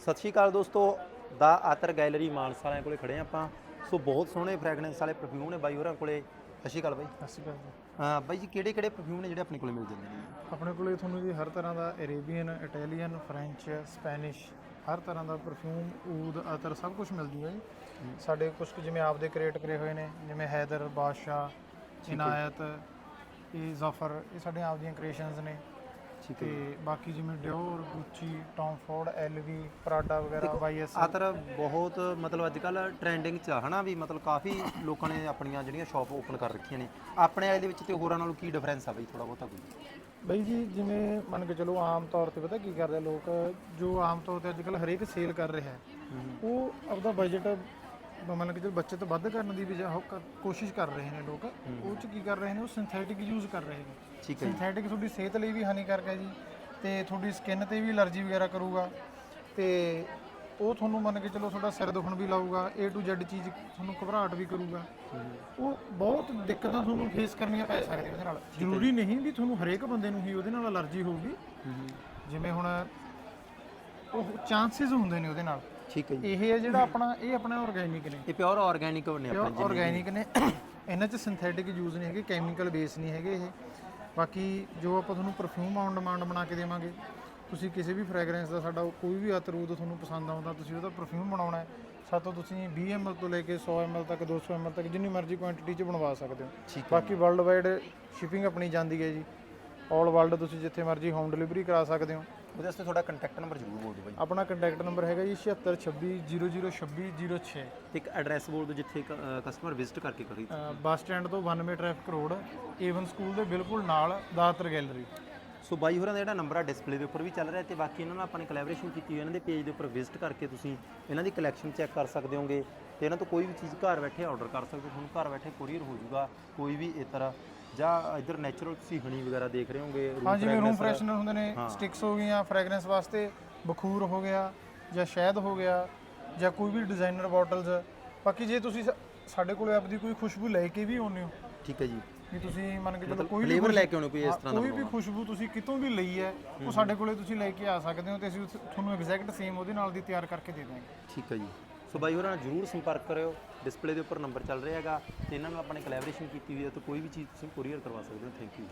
ਸਤਿ ਸ਼੍ਰੀ ਅਕਾਲ ਦੋਸਤੋ ਦਾ ਆਤਰ ਗੈਲਰੀ ਮਾਨਸਾ ਵਾਲਿਆਂ ਕੋਲੇ ਖੜੇ ਆਪਾਂ। ਸੋ ਬਹੁਤ ਸੋਹਣੇ ਫ੍ਰੈਗਰੈਂਸ ਵਾਲੇ ਪਰਫਿਊਮ ਨੇ ਬਾਈ ਹੋਰਾਂ ਕੋਲੇ। ਸਤਿ ਸ਼੍ਰੀ ਅਕਾਲ ਬਾਈ। ਸਤਿ ਸ਼੍ਰੀ ਅਕਾਲ ਜੀ। ਅਹ ਬਾਈ ਜੀ ਕਿਹੜੇ ਕਿਹੜੇ ਪਰਫਿਊਮ ਨੇ ਜਿਹੜੇ ਆਪਣੇ ਕੋਲੇ ਮਿਲ ਜਾਂਦੇ ਨੇ? ਆਪਣੇ ਕੋਲੇ ਤੁਹਾਨੂੰ ਜੀ ਹਰ ਤਰ੍ਹਾਂ ਦਾ ਅਰੇਬੀਅਨ ਇਟਾਲੀਅਨ ਫ੍ਰੈਂਚ ਸਪੈਨਿਸ਼ ਹਰ ਤਰ੍ਹਾਂ ਦਾ ਪਰਫਿਊਮ ਊਦ ਅਤਰ ਸਭ ਕੁਝ ਮਿਲ ਜੂਗਾ ਜੀ। ਸਾਡੇ ਕੁਝ ਜਿਵੇਂ ਆਪਦੇ ਕ੍ਰੀਏਟ ਕਰੇ ਹੋਏ ਨੇ ਜਿਵੇਂ ਹੈਦਰ ਬਾਦਸ਼ਾਹ ਇਨਾਇਤ ਇਹ ਜ਼ਫਰ ਇਹ ਸਾਡੇ ਆਪਦੀਆਂ ਕ੍ਰੀਏਸ਼ਨਸ ਨੇ। ਠੀਕ ਤੇ ਬਾਕੀ ਜਿਵੇਂ Dior Gucci Tom Ford LV Prada ਵਗੈਰਾ ਵਾਈਐਸ ਆਤਰ ਬਹੁਤ ਮਤਲਬ ਅੱਜ ਕੱਲ ਟ੍ਰੈਂਡਿੰਗ ਚ ਆ ਹਨਾ ਵੀ ਮਤਲਬ ਕਾਫੀ ਲੋਕਾਂ ਨੇ ਆਪਣੀਆਂ ਜਿਹੜੀਆਂ ਸ਼ਾਪ ਓਪਨ ਕਰ ਰੱਖੀਆਂ ਨੇ। ਆਪਣੇ ਵਾਲੇ ਦੇ ਵਿੱਚ ਤੇ ਹੋਰਾਂ ਨਾਲੋਂ ਕੀ ਡਿਫਰੈਂਸ ਆ ਬਾਈ ਥੋੜਾ ਬਹੁਤਾ ਕੋਈ? ਬਈ ਜੀ ਜਿਵੇਂ ਮੰਨ ਕੇ ਚਲੋ ਆਮ ਤੌਰ ਤੇ ਪਤਾ ਕੀ ਕਰਦੇ ਆ ਲੋਕ ਜੋ ਆਮ ਤੌਰ ਤੇ ਅੱਜ ਕੱਲ ਹਰੇਕ ਸੇਲ ਕਰ ਰਿਹਾ ਹੈ ਉਹ ਆਪਦਾ ਬਜਟ ਮੰਨ ਕੇ ਚਲੋ ਬੱਚਤ ਵੱਧ ਕਰਨ ਦੀ ਉਹ ਕ- ਕੋਸ਼ਿਸ਼ ਕਰ ਰਹੇ ਨੇ ਲੋਕ ਉਹ ਚ ਕੀ ਕਰ ਰਹੇ ਨੇ ਉਹ ਸਿੰਥੈਟਿਕ ਯੂਜ਼ ਕਰ ਰਹੇ ਨੇ। ਠੀਕ ਹੈ ਜੀ। ਸਿੰਥੈਟਿਕ ਤੁਹਾਡੀ ਸਿਹਤ ਲਈ ਵੀ ਹਾਨੀਕਾਰਕ ਹੈ ਜੀ ਤੇ ਤੁਹਾਡੀ ਸਕਿਨ ਤੇ ਵੀ ਅਲਰਜੀ ਵਗੈਰਾ ਕਰੂਗਾ ਤੇ ਉਹ ਤੁਹਾਨੂੰ ਮੰਨ ਕੇ ਚਲੋ ਤੁਹਾਡਾ ਸਿਰ ਦੁਖਣ ਵੀ ਲਾਊਗਾ A to Z ਚੀਜ਼ ਤੁਹਾਨੂੰ ਘਬਰਾਹਟ ਵੀ ਕਰੂਗਾ। ਉਹ ਬਹੁਤ ਦਿੱਕਤਾਂ ਤੁਹਾਨੂੰ ਫੇਸ ਕਰਨੀਆਂ ਪੈ ਸਕਦੀਆਂ ਉਹਦੇ ਨਾਲ। ਜ਼ਰੂਰੀ ਨਹੀਂ ਵੀ ਤੁਹਾਨੂੰ ਹਰੇਕ ਬੰਦੇ ਨੂੰ ਹੀ ਉਹਦੇ ਨਾਲ ਅਲਰਜੀ ਹੋਊਗੀ। ਜਿਵੇਂ ਹੁਣ ਉਹ ਚਾਂਸਸ ਹੁੰਦੇ ਨੇ ਉਹਦੇ ਨਾਲ। ਠੀਕ ਹੈ ਜੀ। ਇਹ ਹੈ ਜਿਹੜਾ ਆਪਣਾ ਇਹ ਆਪਣਾ ਆਰਗੇਨਿਕ ਨੇ। ਇਹ ਪਿਓਰ ਆਰਗੈਨਿਕ ਨੇ ਆਪਣੇ ਪਿਓਰ ਆਰਗੇਨਿਕ ਨੇ। ਇਹਨਾਂ 'ਚ ਸਿੰਥੈਟਿਕ ਯੂਜ਼ ਨਹੀਂ ਹੈਗੇ ਕੈਮੀਕਲ ਬੇਸ ਨਹੀਂ ਹੈਗੇ ਇਹ। ਬਾਕੀ ਜੋ ਆਪਾਂ ਤੁਹਾਨੂੰ ਪਰਫਿਊਮ ਔਨ ਡਿਮਾਂਡ ਬਣਾ ਕੇ ਦੇਵਾਂਗੇ ਤੁਸੀਂ ਕਿਸੇ ਵੀ ਫ੍ਰੈਗਰੈਂਸ ਦਾ ਸਾਡਾ ਕੋਈ ਵੀ ਅਤਰੂਦ ਤੁਹਾਨੂੰ ਪਸੰਦ ਆਉਂਦਾ ਤੁਸੀਂ ਉਹਦਾ ਪਰਫਿਊਮ ਬਣਾਉਣਾ ਹੈ ਸਾਤੋਂ ਤੁਸੀਂ 20 ml ਤੋਂ ਲੈ ਕੇ 100 ml ਤੱਕ 200 ml ਤੱਕ ਜਿੰਨੀ ਮਰਜ਼ੀ ਕੁਆਂਟੀਟੀ 'ਚ ਬਣਵਾ ਸਕਦੇ ਹੋ। ਠੀਕ ਹੈ ਬਾਕੀ ਵਰਲਡ ਵਾਈਡ ਸ਼ਿਪਿੰਗ ਆਪਣੀ ਜਾਂਦੀ ਹੈ ਜੀ। ਆਲ ਵਰਲਡ ਤੁਸੀਂ ਜਿੱਥੇ ਮਰਜ਼ੀ ਹੋਮ ਡਿਲੀਵਰੀ ਕਰਾ ਸਕਦੇ ਹੋ। ਉਹਦੇ ਵਾਸਤੇ ਤੁਹਾਡਾ ਕੰਟੈਕਟ ਨੰਬਰ ਜ਼ਰੂਰ ਬੋਲ ਦਿਓ ਬਾਈ। ਆਪਣਾ ਕੰਟੈਕਟ ਨੰਬਰ ਹੈਗਾ ਜੀ 7626002606 ਇੱਕ ਐਡਰੈਸ ਬੋਲ ਦਿਓ ਜਿੱਥੇ ਕਸਟਮਰ ਵਿਜ਼ਿਟ ਕਰਕੇ ਕਰੀ ਬੱਸ ਸਟੈਂਡ ਤੋਂ 92 ਟ੍ਰੈਫਿਕ ਰੋਡ ਏਵਨ ਸਕੂਲ ਦੇ ਬਿਲਕੁਲ ਨਾਲ ਦਾਤਰ ਗੈਲਰੀ ਸੋ ਬਾਈ ਹੋਰਾਂ ਦਾ ਜਿਹੜਾ ਨੰਬਰ ਆ ਡਿਸਪਲੇ ਦੇ ਉੱਪਰ ਵੀ ਚੱਲ ਰਿਹਾ ਤੇ ਬਾਕੀ ਇਹਨਾਂ ਨਾਲ ਆਪਾਂ ਨੇ ਕੋਲੈਬੋਰੇਸ਼ਨ ਕੀਤੀ ਹੋਈ ਇਹਨਾਂ ਦੇ ਪੇਜ ਦੇ ਉੱਪਰ ਵਿਜ਼ਿਟ ਕਰਕੇ ਤੁਸੀਂ ਇਹਨਾਂ ਦੀ ਕਲੈਕਸ਼ਨ ਚੈੱਕ ਕਰ ਸਕਦੇ ਹੋਗੇ ਤੇ ਇਹਨਾਂ ਤੋਂ ਕੋਈ ਵੀ ਚੀਜ਼ ਘਰ ਬੈਠੇ ਆਰਡਰ ਕਰ ਸਕਦੇ ਹੋ। ਤੁਹਾਨੂੰ ਘਰ ਬੈਠੇ ਕੋਰੀਅਰ ਹੋ ਜਾਊਗਾ ਕੋਈ ਵੀ ਇਤਰ ਜਾਂ ਇਧਰ ਨੈਚੁਰਲ ਤੁਸੀਂ ਹਣੀ ਵਗੈਰਾ ਦੇਖ ਰਹੇ ਹੋਗੇ ਹਾਂ ਜਿਵੇਂ ਰੂਮ ਫਰੈਸ਼ਨਰ ਹੁੰਦੇ ਨੇ ਸਟਿਕਸ ਹੋ ਗਈਆਂ ਫ੍ਰੈਗਰੈਂਸ ਵਾਸਤੇ ਬਖੂਰ ਹੋ ਗਿਆ ਜਾਂ ਸ਼ਹਿਦ ਹੋ ਗਿਆ ਜਾਂ ਕੋਈ ਵੀ ਡਿਜ਼ਾਈਨਰ ਬੋਟਲਸ ਬਾਕੀ ਜੇ ਤੁਸੀਂ ਸਾਡੇ ਕੋਲੇ ਆਪਦੀ ਕੋਈ ਖੁਸ਼ਬੂ ਲੈ ਕੇ ਵੀ ਆਉਂਦੇ ਹੋ ਠੀਕ ਹੈ ਜੀ। ਵੀ ਤੁਸੀਂ ਮੰਨ ਕੇ ਚਲੋ ਕੋਈ ਵੀ ਲੈ ਕੇ ਆਉਣੇ ਕੋਈ ਇਸ ਤਰ੍ਹਾਂ ਦਾ ਕੋਈ ਵੀ ਖੁਸ਼ਬੂ ਤੁਸੀਂ ਕਿਤੋਂ ਵੀ ਲਈ ਹੈ ਉਹ ਸਾਡੇ ਕੋਲੇ ਤੁਸੀਂ ਲੈ ਕੇ ਆ ਸਕਦੇ ਹੋ ਤੇ ਅਸੀਂ ਤੁਹਾਨੂੰ ਐਗਜ਼ੈਕਟ ਸੇਮ ਉਹਦੇ ਨਾਲ ਦੀ ਤਿਆਰ ਕਰਕੇ ਦੇ ਦਾਂਗੇ। ਠੀਕ ਹੈ ਜੀ। ਸੋ ਬਾਈ ਹੋਰਾਂ ਨਾਲ ਜਰੂਰ ਸੰਪਰਕ ਕਰਿਓ। ਡਿਸਪਲੇ ਦੇ ਉੱਪਰ ਨੰਬਰ ਚੱਲ ਰਿਹਾ ਹੈਗਾ ਤੇ ਇਹਨਾਂ ਨਾਲ ਆਪਾਂ ਨੇ ਕੋਲੈਬੋਰੇਸ਼ਨ ਕੀਤੀ ਹੋਈ ਹੈ ਤਾਂ ਕੋਈ ਵੀ ਚੀਜ਼ ਤੁਸੀਂ ਕੋਰੀਅਰ ਕਰਵਾ ਸਕਦੇ ਹੋ ਥੈਂਕ ਯੂ